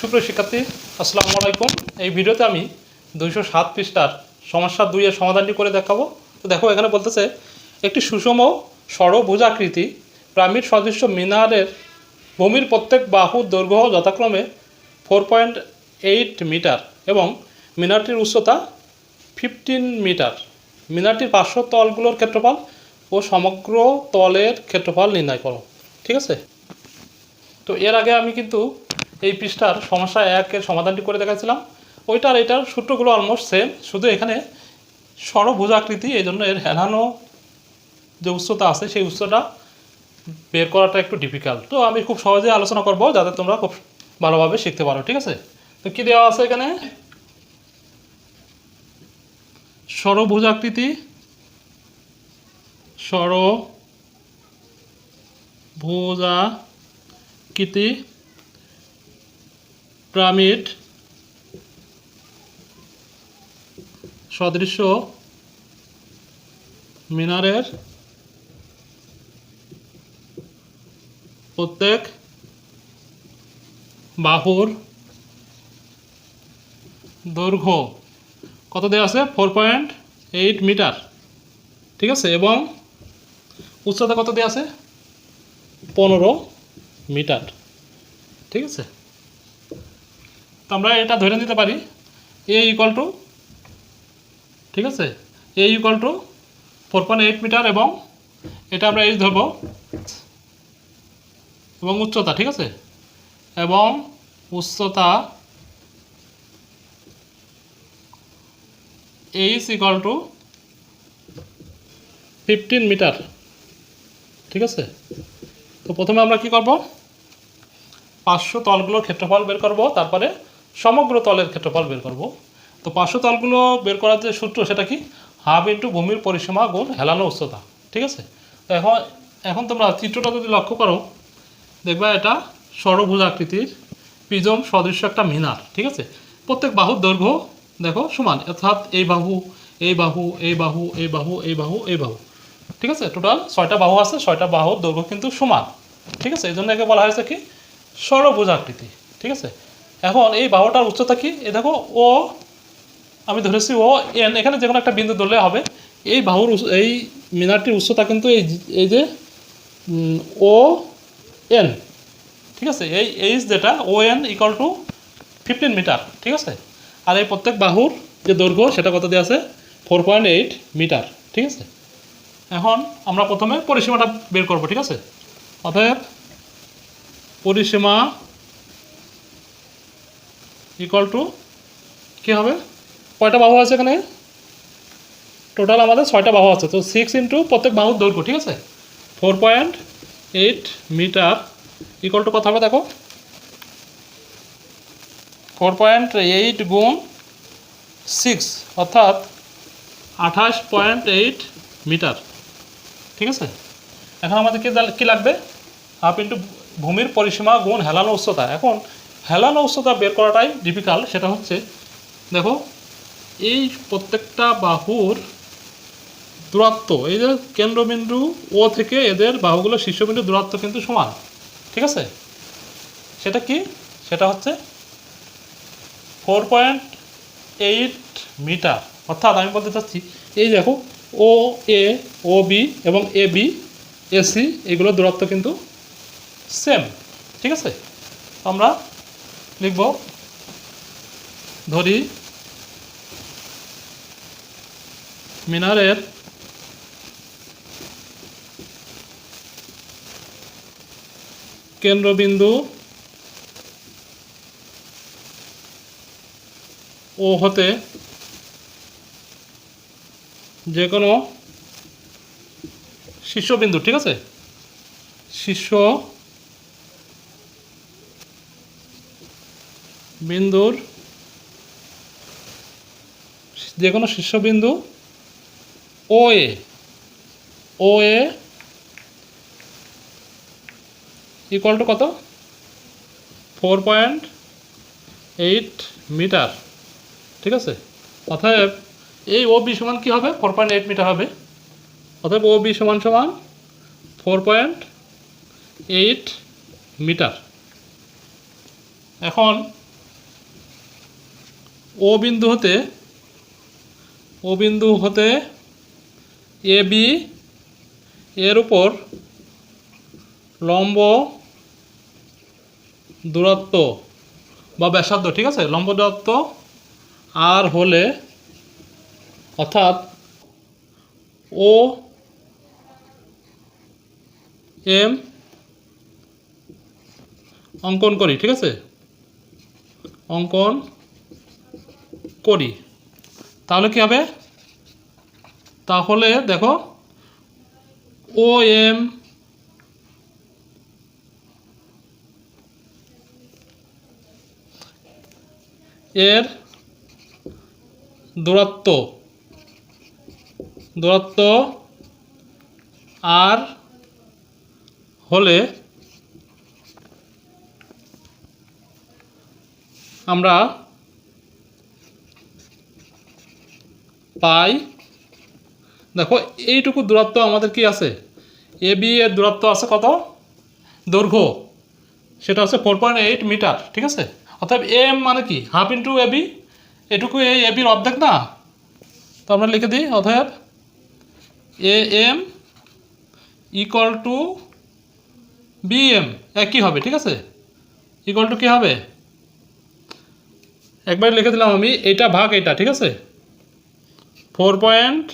সুপ্রিয় শিক্ষার্থী, আসসালামু আলাইকুম। এই ভিডিওতে আমি দুইশো সাত পৃষ্ঠার সমস্যা দুইয়ের সমাধানটি করে দেখাবো। তো দেখো, এখানে বলতেছে, একটি সুষম ষড়ভুজাকৃতি প্রামীর সদৃশ্য মিনারের ভূমির প্রত্যেক বাহুর দৈর্ঘ্য যথাক্রমে ফোর পয়েন্ট এইট মিটার এবং মিনারটির উচ্চতা ফিফটিন মিটার মিনারটির পার্শ্ব তলগুলোর ক্ষেত্রফল ও সমগ্র তলের ক্ষেত্রফল নির্ণয় করো। ঠিক আছে? তো এর আগে আমি কিন্তু এই পৃষ্ঠার সমস্যা একের সমাধানটি করে দেখাচ্ছিলাম। ওইটার এটার সূত্রগুলো অলমোস্ট সেম শুধু এখানে ষড়ভুজাকৃতি এই জন্য এর হেলানো যে উচ্চতা আছে, সেই উচ্চতা বের করাটা একটু ডিফিকাল্ট তো আমি খুব সহজে আলোচনা করব, যাতে তোমরা খুব ভালোভাবে শিখতে পারো, ঠিক আছে? তো কী দেওয়া আছে এখানে? ষড়ভুজাকৃতি ষড়ভুজাকৃতি পিরামিড সদৃশ্য মিনারের প্রত্যেক বাহুর দৈর্ঘ্য কত দেওয়া আছে? ফোর পয়েন্ট এইট মিটার ঠিক আছে? এবং উচ্চতা কত দেওয়া আছে? পনেরো মিটার ঠিক আছে? তো আমরা এটা ধরে নিতে পারি এ ইকুয়াল টু ঠিক আছে? A equal to four point eight metre এবং এটা আমরা এই ধরবো, এবং উচ্চতা, ঠিক আছে? এবং উচ্চতা H equal to fifteen metre ঠিক আছে? তো প্রথমে আমরা কি করব? পাঁচশো তলগুলোর ক্ষেত্রফল বের করব, তারপরে সমগ্র তলের ক্ষেত্রফল বের করব। তো পার্শ্ব তলগুলো বের করার যে সূত্র, সেটা কি? হাফ ইন্টু ভূমির পরিসীমা গুণ হেলানো উচ্চতা। ঠিক আছে? তো এখন এখন তোমরা চিত্রটা যদি লক্ষ্য করো, দেখবা এটা ষড়ভুজ আকৃতির প্রিজম সদৃশ্য একটা মিনার। ঠিক আছে? প্রত্যেক বাহুর দৈর্ঘ্য, দেখো, সমান। অর্থাৎ এই বাহু এই বাহু এই বাহু এই বাহু এই বাহু এই বাহু। ঠিক আছে? টোটাল ছয়টা বাহু আছে, ছয়টা বাহুর দৈর্ঘ্য কিন্তু সমান। ঠিক আছে? এই জন্য একে বলা হয়েছে কি? ষড়ভুজ আকৃতি। ঠিক আছে? এখন এই বাহুটার উচ্চতা কি? এ দেখো, ও, আমি ধরেছি ও এন এখানে যে কোনো একটা বিন্দু ধরলে হবে। এই বাহুর এই মিনারটির উচ্চতা কিন্তু এই এই যে ও এন ঠিক আছে? এই এইচ যেটা O N equal to fifteen metre ঠিক আছে? আর এই প্রত্যেক বাহুর যে দৈর্ঘ্য, সেটা কত দিয়ে আছে? ফোর পয়েন্ট এইট মিটার ঠিক আছে? এখন আমরা প্রথমে পরিসীমাটা বের করব, ঠিক আছে? অতএব পরিসীমা ইকুয়াল টু কী হবে? কয়টা বাহু আছে এখানে? টোটাল আমাদের ছয়টা বাহু আছে। তো সিক্স ইন্টু প্রত্যেক বাহুর দৈর্ঘ্য, ঠিক আছে? Four point eight metre equal to কত হবে দেখো? ফোর পয়েন্ট এইট গুণ সিক্স অর্থাৎ আঠাশ পয়েন্ট এইট মিটার ঠিক আছে? এখন আমাদের কী কী লাগবে? হাফ ইন্টু ভূমির পরিসীমা গুণ হেলানো উচ্চতা। এখন হেলানো উচ্চতা বের করাটাই ডিফিকাল্ট সেটা হচ্ছে, দেখো, এই প্রত্যেকটা বাহুর দূরত্ব, এই যে কেন্দ্রবিন্দু ও থেকে এদের বাহুগুলো শীর্ষবিন্দু দূরত্ব কিন্তু সমান, ঠিক আছে? সেটা কি? সেটা হচ্ছে ফোর পয়েন্ট এইট মিটার অর্থাৎ আমি বলতে চাচ্ছি, এই দেখো ও এ ও বি এবং এ বি এসি এগুলোর দূরত্ব কিন্তু সেম ঠিক আছে? আমরা লিখব। ধরি মিনারের কেন্দ্রবিন্দু ও হতে যে কোনো শীর্ষবিন্দু ঠিক আছে? শীর্ষ বিন্দুর যে কোনো শীর্ষবিন্দু O A O A equal to কত? ফোর পয়েন্ট এইট মিটার ঠিক আছে? অতএব এই ও বি সমান কী হবে? ফোর পয়েন্ট এইট মিটার হবে। অতএব ও বি সমান সমান ফোর পয়েন্ট এইট মিটার এখন ও বিন্দু হতে, ও বিন্দু হতে এ বি, এর উপর লম্ব দূরত্ব বা ব্যাসার্ধ, ঠিক আছে? লম্ব দূরত্ব আর হলে, অর্থাৎ ও এম অঙ্কন করি, ঠিক আছে? অঙ্কন করি। তাহলে কি হবে? তাহলে দেখো ও এম এর দূরত্ব দূরত্ব আর হলে আমরা পাই। দেখো, এইটুকু দূরত্ব আমাদের কি আছে? এ বি এর দূরত্ব আছে কত? দৈর্ঘ্য। সেটা হচ্ছে ফোর পয়েন্ট এইট মিটার, ঠিক আছে? অর্থাৎ এম মানে কি? Half into A B? এটুকু এই এ বির অর্ধেক না? তো আমরা লিখে দিই, অতএব A M equal to B M. একই হবে, ঠিক আছে? ইকুয়াল টু কী হবে? একবার লিখে দিলাম আমি এটা ভাগ এটা ঠিক আছে? Four point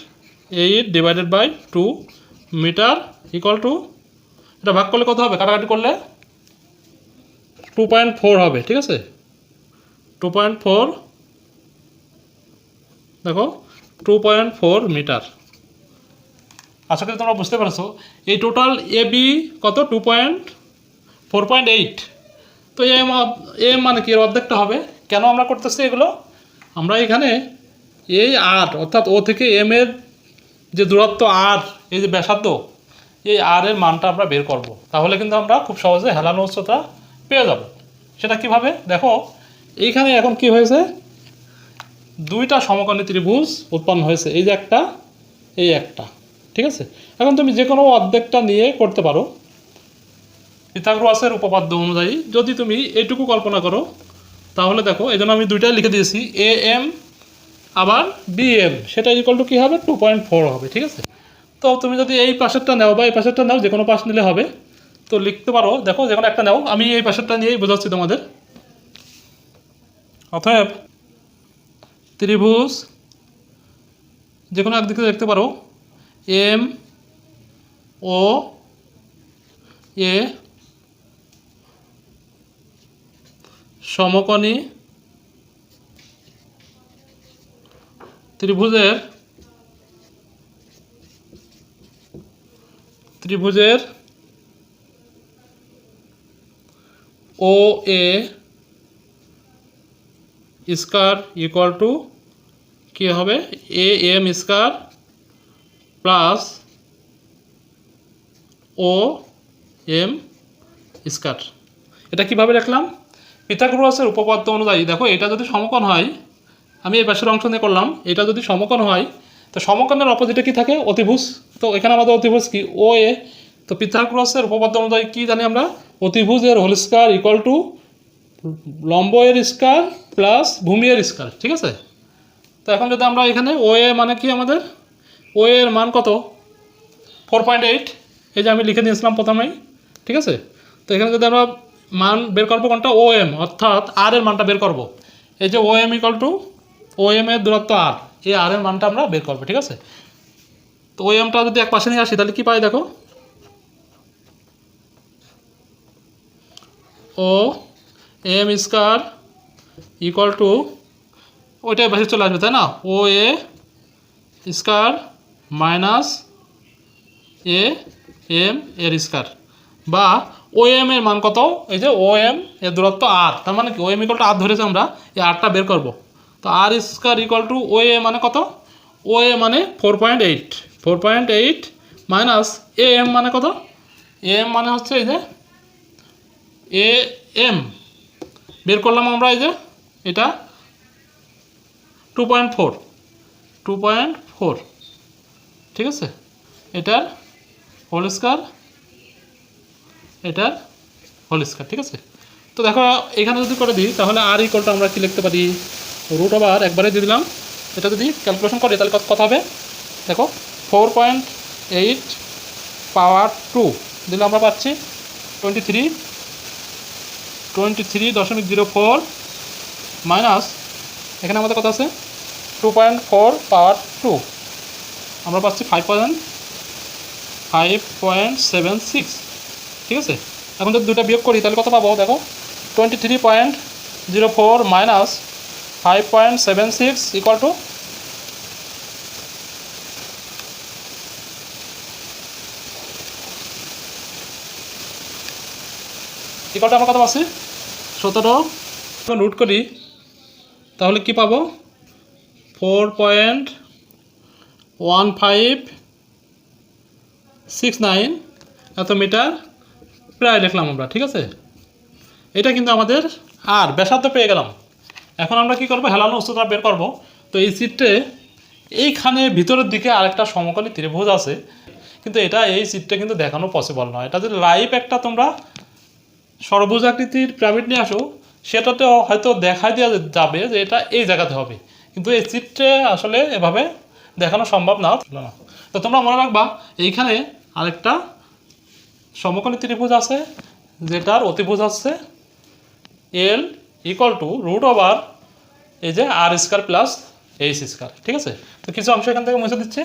eight divided by two metre equal to এটা ভাগ করলে কত হবে? কাটাকাটি করলে টু পয়েন্ট ফোর হবে, ঠিক আছে? টু পয়েন্ট ফোর দেখো টু পয়েন্ট ফোর মিটার আশা করি তোমরা বুঝতে পারছ। এই টোটাল এ বি কত? Two point four point eight তো এম এম মানে কি? অর্ধেকটা হবে। কেন আমরা করতেছি এগুলো? আমরা এখানে এই আর অর্থাৎ ও থেকে এম এর যে দূরত্ব আর, এই যে ব্যাসার্ধ, এই আর এর মানটা আমরা বের করব। তাহলে কিন্তু আমরা খুব সহজে হেলানো উচ্চতা পেয়ে যাব। সেটা কীভাবে? দেখো, এইখানে এখন কি হয়েছে? দুইটা সমকোণী ত্রিভুজ উৎপন্ন হয়েছে। এই যে একটা, এই একটা, ঠিক আছে? এখন তুমি যে কোনো অর্ধেকটা নিয়ে করতে পারো। পিথাগোরাসের উপপাদ্য অনুযায়ী যদি তুমি এইটুকু কল্পনা করো, তাহলে দেখো, এই আমি দুইটাই লিখে দিয়েছি, এ এম আবার বি এম সেটা ইকুয়াল টু কী হবে? টু পয়েন্ট ফোর হবে, ঠিক আছে? তো তুমি যদি এই পাশেরটা নাও বা এই পাশেরটা নাও, যে কোনো পাশ নিলে হবে। তো লিখতে পারো, দেখো, যে কোনো একটা নাও। আমি এই পাশেরটা নিয়েই বোঝাচ্ছি তোমাদের। অতএব, ত্রিভুজ, যে কোনো একদিকে দেখতে পারো। এম ও এ সমকোণী ত্রিভুজের ত্রিভুজের O A square equal to কী হবে? A M square plus O M square এটা কীভাবে রাখলাম পিথাগোরাসের উপপাদ্য অনুযায়ী, দেখো এটা যদি সমকোণ হয় আমি এই পাশের অংশ নিয়ে করলাম। এটা যদি সমকোণ হয়, তো সমকোণের অপোজিটে কি থাকে? অতিভুজ। তো এখানে আমাদের অতিভুজ কি? ও এ তো পিথাগোরাসের উপপাদ্য অনুযায়ী কী জানি আমরা? অতিভুজের হোল স্কোয়ার ইকুয়াল টু লম্ব এর স্কোয়ার প্লাস ভূমি এর স্কোয়ার ঠিক আছে? তো এখন যদি আমরা এখানে ও এ মানে কি আমাদের? ও এর মান কত? ফোর পয়েন্ট এইট এই যে আমি লিখে দিয়েছিলাম প্রথমেই। ঠিক আছে? তো এখানে যদি আমরা মান বের করব কোনটা? ও এম অর্থাৎ আর এর মানটা বের করব। এই যে O M equal to O M এর দূরত্ব আর এই আর এর মানটা আমরা বের করব, ঠিক আছে? তো ও এমটা যদি এক পাশে নিয়ে আসি, তাহলে কি পাই দেখো? O M square equal to ওইটাই পাশে চলে আসবে, তাই না? O A square minus A M এর স্কোয়ার বা ও এম এর মান কত? এই যে ও এম এর দূরত্ব আর তার মানে কি? O M equal to R ধরেছে আমরা, এই আরটা বের করব। তো R square equal to O A মানে কত? ও এ মানে four point eight four point eight minus A M মানে কত? এ এম মানে হচ্ছে এই যে এ এম বের করলাম আমরা এই যে এটা two point four two point four ঠিক আছে? এটার হোল স্কোয়ার এটার হোল স্কোয়ার ঠিক আছে? তো দেখো, এখানে যদি করে দিই, তাহলে আর ইকলটা আমরা কি লিখতে পারি? রুট আবার একবারে দিয়ে দিলাম। এটা যদি ক্যালকুলেশন করি, তাহলে কত হবে? দেখো four point eight power two দিলে আমরা পাচ্ছি টোয়েন্টি থ্রি টোয়েন্টি থ্রি দশমিক জিরো ফোর মাইনাস এখানে আমাদের কত আছে? Two point four power two আমরা পাচ্ছি five point five point seven six ঠিক আছে? এখন যদি দুটো বিয়োগ করি, তাহলে কত পাবো? দেখো twenty three point zero four minus five point seven six equal to ইকুয়ালটা আমরা কত পাচ্ছি? সতেরো। রুট করি। তাহলে কি পাবো? Four point one five six nine এত মিটার প্রায় লিখলাম আমরা, ঠিক আছে? এটা কিন্তু আমাদের আর ব্যাসার্ধ পেয়ে গেলাম। এখন আমরা কি করব? হেলানো উচ্চতা বের করব। তো এই সিটে এইখানে ভিতরের দিকে আরেকটা সমকালী ত্রিভুজ আছে। কিন্তু এটা এই সিটটা কিন্তু দেখানো পসিবল নয়। এটা যদি লাইভ একটা তোমরা সর্বভুজ আকৃতির পিরামিড নিয়ে আসো সেটাতে হয়তো দেখাই দেওয়া যাবে যে এটা এই জায়গাতে হবে। কিন্তু এই চিত্রে আসলে এভাবে দেখানো সম্ভব না। না। তো তোমরা মনে রাখবা, এইখানে আরেকটা সমকোণী ত্রিভুজ আছে, যেটার অতিভুজ আছে L equal to root over এই যে R square plus H square ঠিক আছে? তো কিছু অংশ এখান থেকে মুছে দিচ্ছি।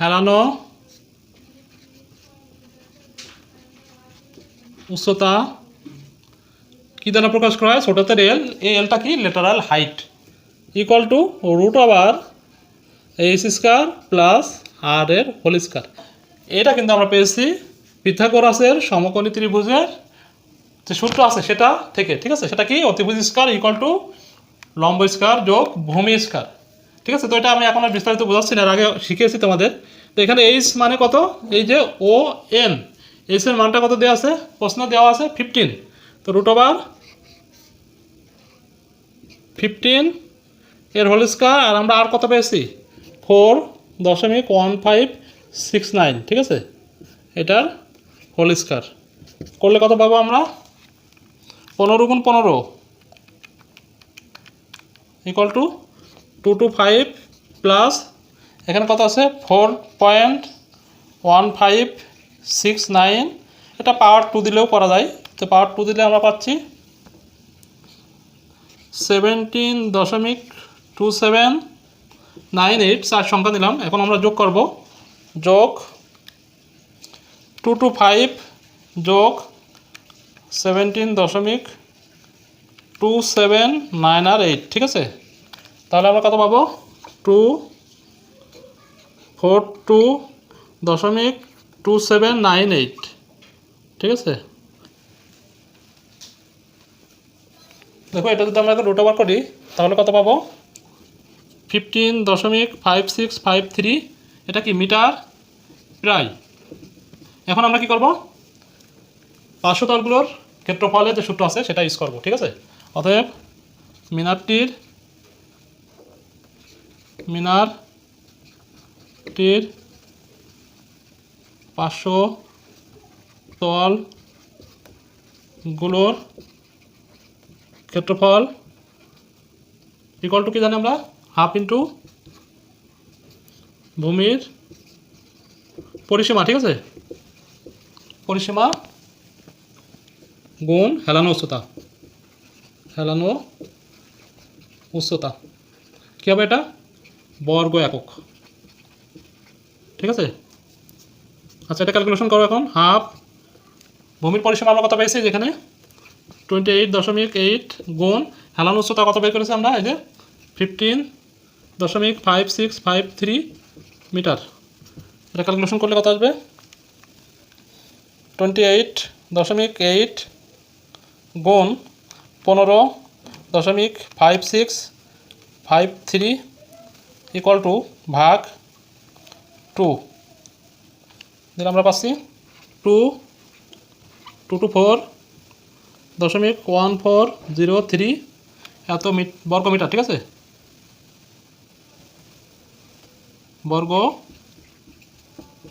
হেলানো। উচ্চতা। কী দ্বারা প্রকাশ করা হয়? ছোটোতে এল, এই এলটা কি? Lateral height equal to root over H square plus R এর হোল স্কোয়ার এটা কিন্তু আমরা পেয়েছি পিথাগোরাসের সমকোণী ত্রিভুজের যে সূত্র আছে সেটা থেকে, ঠিক আছে? সেটা কি? অতিভুজ স্কোয়ার ইকুয়াল টু লম্ব স্কোয়ার যোগ ভূমি স্কোয়ার। ঠিক আছে? তো এটা আমি এখন আর বিস্তারিত বোঝাচ্ছি না আগে শিখিয়েছি তোমাদের। তো এখানে এইচ মানে কত? এই যে ও এন এইচের মানটা কত দেওয়া আছে? প্রশ্ন দেওয়া আছে ফিফটিন তো রুট ওভার ফিফটিন এর হোল স্কোয়ার আর আমরা আর কত পেয়েছি? ফোর দশমিক ওয়ান ফাইভ সিক্স নাইন ঠিক আছে? এটার হোল স্কোয়ার করলে কত পাবো আমরা? পনেরো গুণ পনেরো equal to two two five plus এখানে কত আছে? Four point one five six nine এটা পাওয়ার টু দিলেও করা যায়। তো পাওয়ার টু দিলে আমরা পাচ্ছি সেভেন্টিন দশমিক টু সেভেন নাইন এইট চার সংখ্যা দিলাম এখন আমরা যোগ করব। যোগ টু টু ফাইভ যোগ সেভেন্টিন দশমিক টু সেভেন নাইন আর এইট ঠিক আছে? তাহলে আমরা কত পাবো? টু ফোর টু দশমিক টু সেভেন নাইন এইট ঠিক আছে? দেখো, এটা যদি আমরা রুট ওভার করি, তাহলে কত পাবো? ফিফটিন দশমিক ফাইভ সিক্স ফাইভ থ্রি এটা কি মিটার? প্রায়। এখন আমরা কি করব? পাঁচশো তলগুলোর ক্ষেত্রফলে যে সূত্র আছে, সেটা ইউজ করব, ঠিক আছে? অতএব, মিনারটির মিনারটির পাঁচশো তলগুলোর ক্ষেত্রফল ইকুয়াল টু কি জানি আমরা? হাফ ইন্টু ভূমির পরিসীমা, ঠিক আছে? পরিসীমা গুণ হেলানো উচ্চতা হেলানো উচ্চতা কী হবে এটা? বর্গ একক। ঠিক আছে? আচ্ছা এটা ক্যালকুলেশন করো এখন। হাফ ভূমির পরিসীমা আমরা কত পেয়েছি যেখানে? টোয়েন্টি এইট দশমিক এইট গুণ হেলানো উচ্চতা কত বের করেছি আমরা? এই যে ফিফটিন দশমিক five six five three metre. এটা ক্যালকুলেশন করলে কত আসবে? টোয়েন্টি এইট দশমিক এইট গুণ পনেরো দশমিক five six five three equal to ভাগ টু দিলে আমরা পাচ্ছি টু টু টু ফোর দশমিক ওয়ান ফোর জিরো থ্রি এত মিট বর্গ মিটার, ঠিক আছে? বর্গ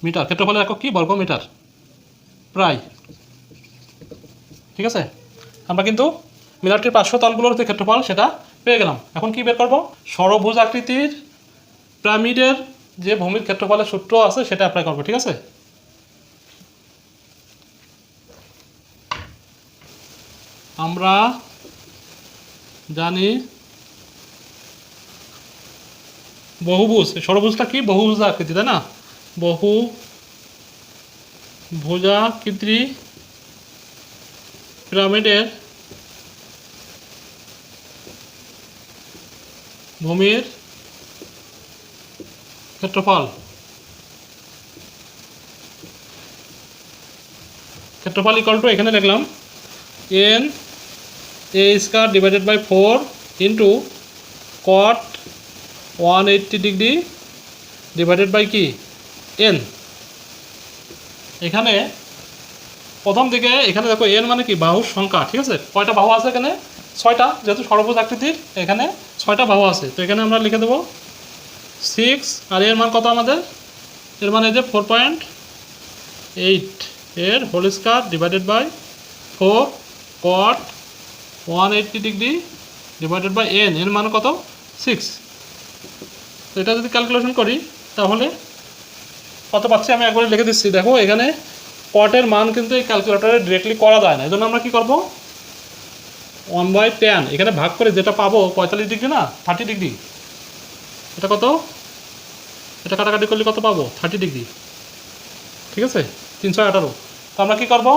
মিটার, ক্ষেত্রফলের একক কি? বর্গ মিটার। প্রায়। ঠিক আছে? আমরা কিন্তু মিনারটির পার্শ্ব তলগুলোর যে ক্ষেত্রফল, সেটা পেয়ে গেলাম। এখন কি বের করব? ষড়ভুজ আকৃতির পিরামিডের যে ভূমির ক্ষেত্রফলের সূত্র আছে, সেটা অ্যাপ্লাই করব, ঠিক আছে? আমরা জানি বহুভুজ ষড়ভুজটা কি? বহুভুজ আকৃতি, তাই না? বহু ভুজাকৃতি পিরামিডের ভূমির ক্ষেত্রফল। ক্ষেত্রফল ইকাল টু এখানে লিখলাম N A square divided by four into cot one eighty degree divided by কি? এন এখানে প্রথম দিকে এখানে দেখো এন মানে কি? বাহুর সংখ্যা, ঠিক আছে? কয়টা বাহু আছে এখানে? ছয়টা, যেহেতু সর্বোচ্চ আকৃতির, এখানে ছয়টা বাহু আছে। তো এখানে আমরা লিখে দেবো সিক্স আর এর মান কত আমাদের? এর মানে যে ফোর পয়েন্ট এইট এর whole square divided by four cot one eighty degree divided by N এর মান কত? সিক্স তো এটা যদি ক্যালকুলেশন করি, তাহলে কত পাচ্ছি আমি একবারে লিখে দিচ্ছি। দেখো এখানে কটের মান কিন্তু এই ক্যালকুলেটরে ডিরেক্টলি করা যায় না। এই জন্য আমরা কী করব? ওয়ান বাই টেন এখানে ভাগ করে যেটা পাবো, পঁয়তাল্লিশ ডিগ্রি না? Thirty degree. এটা কত? এটা কাটাকাটি করলে কত পাবো? Thirty degree. ঠিক আছে? তিনশো আঠারো। তো আমরা কী করব?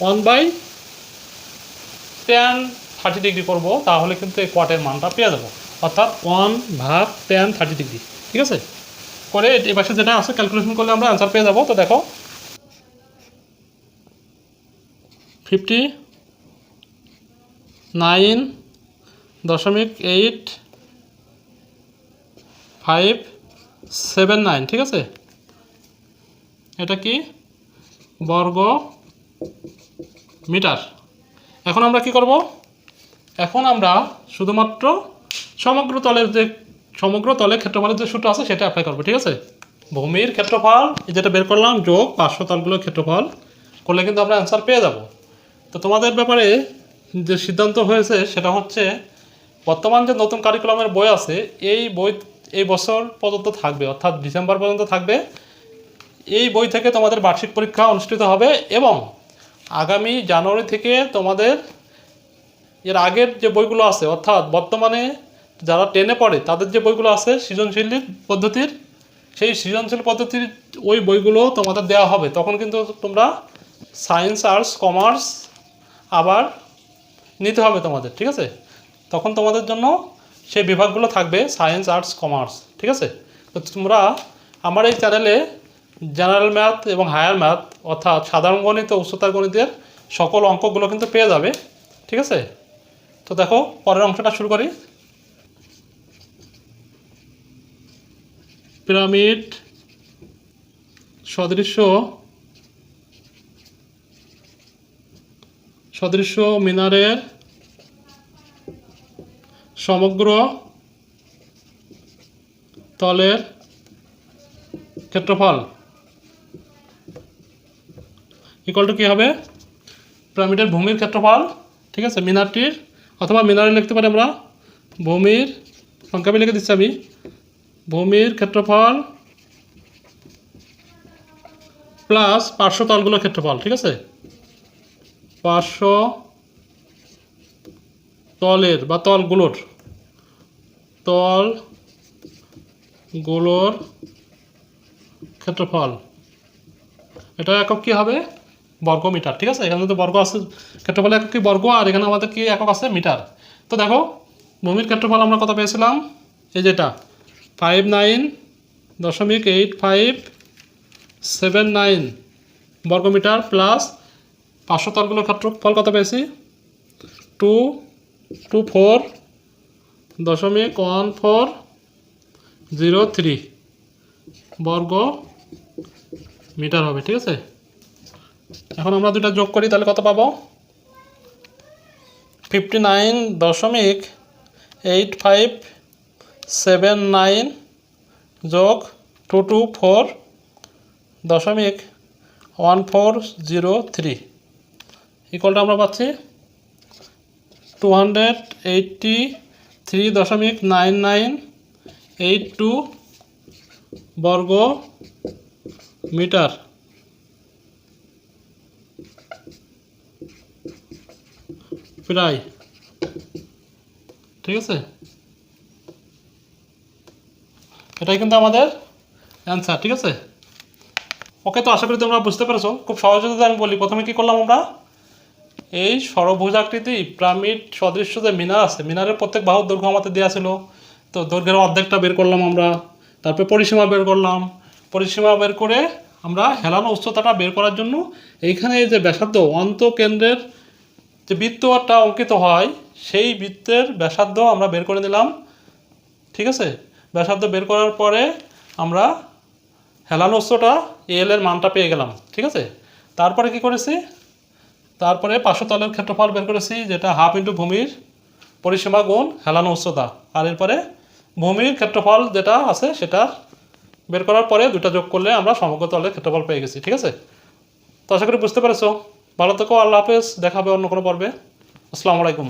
One by ten thirty degree করব, তাহলে কিন্তু এই কোয়াটের মানটা পেয়ে যাব। অর্থাৎ ওয়ান ভাগ টেন থার্টি ডিগ্রি। ঠিক আছে? করে এই যেটা আছে ক্যালকুলেশন করলে আমরা অ্যান্সার পেয়ে যাব। তো দেখো ফিফটি নাইন দশমিক এইট ফাইভ সেভেন নাইন ঠিক আছে? এটা কি? বর্গ মিটার। এখন আমরা কি করব? এখন আমরা শুধুমাত্র সমগ্র তলের যে সমগ্র তলের ক্ষেত্রফলের যে সূত্র আছে, সেটা অ্যাপ্লাই করব, ঠিক আছে? ভূমির ক্ষেত্রফল যেটা বের করলাম, যোগ পাঁচশো তলগুলোর ক্ষেত্রফল, করলে কিন্তু আমরা অ্যান্সার পেয়ে যাব। তো তোমাদের ব্যাপারে যে সিদ্ধান্ত হয়েছে, সেটা হচ্ছে, বর্তমান যে নতুন কারিকুলামের বই আছে, এই বই এই বছর পর্যন্ত থাকবে, অর্থাৎ ডিসেম্বর পর্যন্ত থাকবে। এই বই থেকে তোমাদের বার্ষিক পরীক্ষা অনুষ্ঠিত হবে এবং আগামী জানুয়ারি থেকে তোমাদের এর আগের যে বইগুলো আছে, অর্থাৎ বর্তমানে যারা টেনে পড়ে, তাদের যে বইগুলো আছে সৃজনশীল পদ্ধতির, সেই সৃজনশীল পদ্ধতির ওই বইগুলো তোমাদের দেওয়া হবে। তখন কিন্তু তোমরা সায়েন্স, আর্টস, কমার্স আবার নিতে হবে তোমাদের, ঠিক আছে? তখন তোমাদের জন্য সেই বিভাগগুলো থাকবে সায়েন্স, আর্টস, কমার্স, ঠিক আছে? তো তোমরা আমার এই চ্যানেলে জেনারেল ম্যাথ এবং হায়ার ম্যাথ, অর্থাৎ সাধারণ গণিত ও উচ্চতার গণিতের সকল অঙ্কগুলো কিন্তু পেয়ে যাবে, ঠিক আছে? তো দেখো, পরের অংশটা শুরু করি। পিরামিড সদৃশ্য সদৃশ্য মিনারের সমগ্র তলের ক্ষেত্রফল ইকুয়াল টু কী হবে? পিরামিডের ভূমির ক্ষেত্রফল, ঠিক আছে? মিনারটির, অথবা মিনারে লিখতে পারি আমরা, ভূমির সংখ্যাবে লিখে দিচ্ছি আমি। ভূমির ক্ষেত্রফল প্লাস পার্শ্ব তলগুলোর ক্ষেত্রফল, ঠিক আছে? পার্শ্ব তলের বা তলগুলোর তলগুলোর ক্ষেত্রফল। এটা একক কি হবে? বর্গ মিটার, ঠিক আছে? এখানে তো বর্গ আছে, ক্ষেত্রফল একক কি বর্গ? আর এখানে আমাদের কি একক আছে? মিটার। তো দেখো, ভূমির ক্ষেত্রফল আমরা কত পেয়েছিলাম? এই যেটা ফাইভ নাইন দশমিক এইট ফাইভ সেভেন নাইন বর্গমিটার প্লাস পাঁচশো তলগুলোর ক্ষেত্রফল কত পেয়েছি টু টু ফোর দশমিক ওয়ান ফোর জিরো থ্রি বর্গ মিটার হবে ঠিক আছে এখন আমরা দুটা যোগ করি তাহলে কত পাবো ফিফটি নাইন দশমিক এইট ফাইভ সেভেন নাইন যোগ টু টু ফোর দশমিক ওয়ান ফোর জিরো থ্রি ইকলটা আমরা পাচ্ছি টু হান্ড্রেড এইটটি থ্রি দশমিক নাইন নাইন এইট টু বর্গ মিটার। প্রায়। ঠিক আছে? এটাই কিন্তু আমাদের অ্যান্সার ঠিক আছে? ওকে তো আশা করি তোমরা বুঝতে পেরেছ। খুব সহজে যদি আমি বলি। প্রথমে কি করলাম আমরা? এই সরভুজাকৃতি পিরামিড সদৃশ্য যে মিনার আছে, মিনারের প্রত্যেক বাহুর দৈর্ঘ্য আমাদের দেওয়া ছিল। তো দৈর্ঘ্যের অর্ধেকটা বের করলাম আমরা। তারপরে পরিসীমা বের করলাম। পরিসীমা বের করে আমরা হেলানো উচ্চতাটা বের করার জন্য এইখানে যে ব্যাসার্ধ অন্তকেন্দ্রের যে বৃত্তটা অঙ্কিত হয়, সেই বৃত্তের ব্যাসার্ধ আমরা বের করে নিলাম। ঠিক আছে? ব্যাসার্ধ বের করার পরে আমরা হেলানো উৎসটা এল এর মানটা পেয়ে গেলাম, ঠিক আছে? তারপরে কি করেছি? তারপরে পাঁচশো তলের ক্ষেত্রফল বের করেছি, যেটা হাফ ইন্টু ভূমির পরিসীমা গুণ হেলানো উচ্চতা আর এরপরে ভূমির ক্ষেত্রফল যেটা আছে সেটা বের করার পরে দুটা যোগ করলে আমরা সমগ্র তলের ক্ষেত্রফল পেয়ে গেছি, ঠিক আছে? তো আশা করি বুঝতে পেরেছ। ভালো থেকো, আল্লাহ হাফেজ। দেখা হবে অন্য কোনো পর্বে। আসসালামু আলাইকুম।